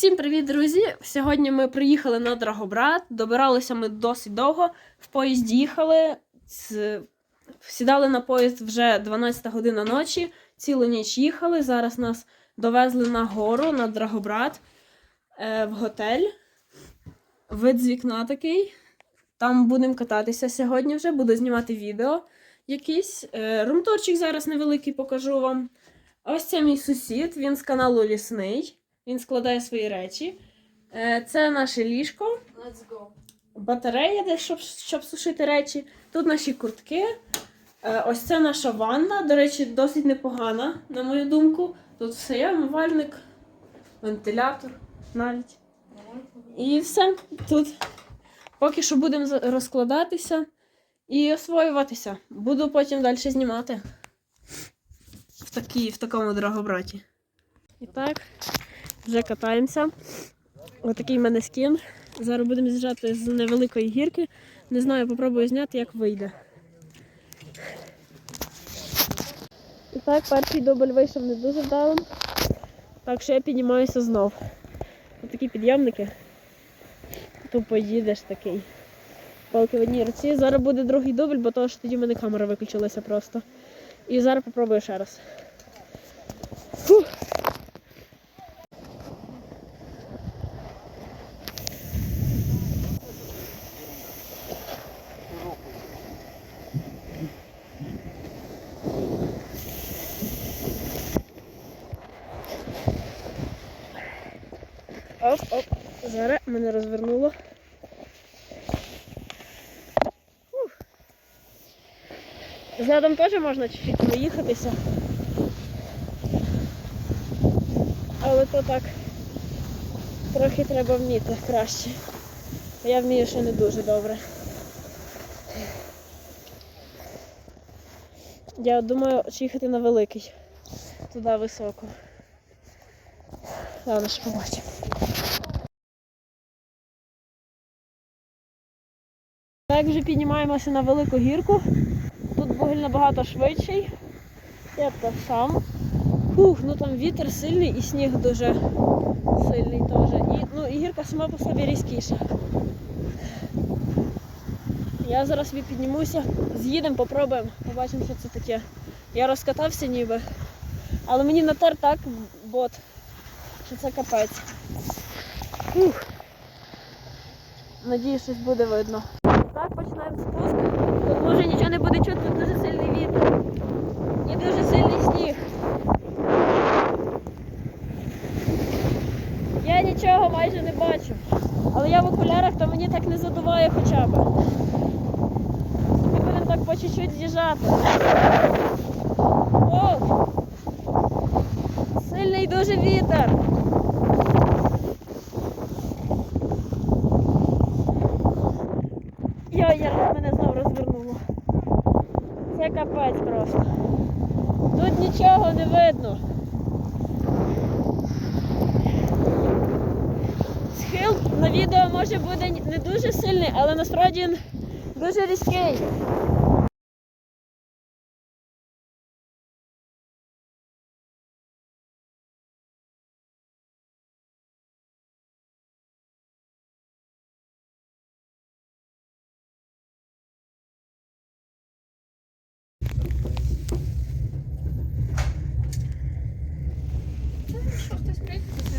Всім привіт, друзі! Сьогодні ми приїхали на Драгобрат. Добиралися ми досить довго. В поїзді їхали. Сідали на поїзд вже 12 година ночі. Цілу ніч їхали. Зараз нас довезли на гору на Драгобрат е, в готель. Вид з вікна такий. Там будемо кататися сьогодні вже, буду знімати відео якісь. Е, румтурчик зараз невеликий покажу вам. Ось це мій сусід, він з каналу Лісний. Він складає свої речі. Е, Це наше ліжко, Let's go. батарея, де, щоб, щоб сушити речі. Тут наші куртки. Е, Ось це наша ванна. До речі, досить непогана, на мою думку. Тут все є, умивальник, вентилятор навіть. І все тут. Поки що будемо розкладатися і освоюватися. Буду потім далі знімати. В, такій, в такому драгобраті. І так, вже катаємося. Отакий в мене скін. Зараз будемо з'їжджати з невеликої гірки. Не знаю, попробую зняти, як вийде. І так, перший дубль вийшов не дуже вдалим. Так що я піднімаюся знов. Ось такі підйомники. Тупо їдеш такий. Палки в одній руці. Зараз буде другий дубль, бо того, що тоді в мене камера виключилася просто. І зараз попробую ще раз. Фух. Оп, оп. Зараз мене розвернуло. Задом теж можна чуть-чуть проїхатися. Але то так трохи треба вміти краще. Я вмію ще не дуже добре. Я думаю, чи їхати на великий. Туди високо. Ладно, ще. Так вже піднімаємося на велику гірку. Тут бугель набагато швидший. Я так сам. Фух, ну там вітер сильний і сніг дуже сильний теж. І, ну, і гірка сама по собі різкіша. Я зараз собі піднімуся, з'їдемо, попробуємо, побачимо, що це таке. Я розкатався ніби. Але мені натер так бот, що це капець. Фух. Надіюсь, щось буде видно. Так, починаємо спуск. Може нічого не буде чути, тут дуже сильний вітер. І дуже сильний сніг. Я нічого майже не бачу. Але я в окулярах, то мені так не задуває хоча б. Ми будемо так по чуть-чуть з'їжджати. Сильний дуже вітер. Йой, я мене знов розвернуло. Це капець просто. Тут нічого не видно. Схил на відео може буде не дуже сильний, але насправді він дуже різкий. Якщо хтось прийде, то це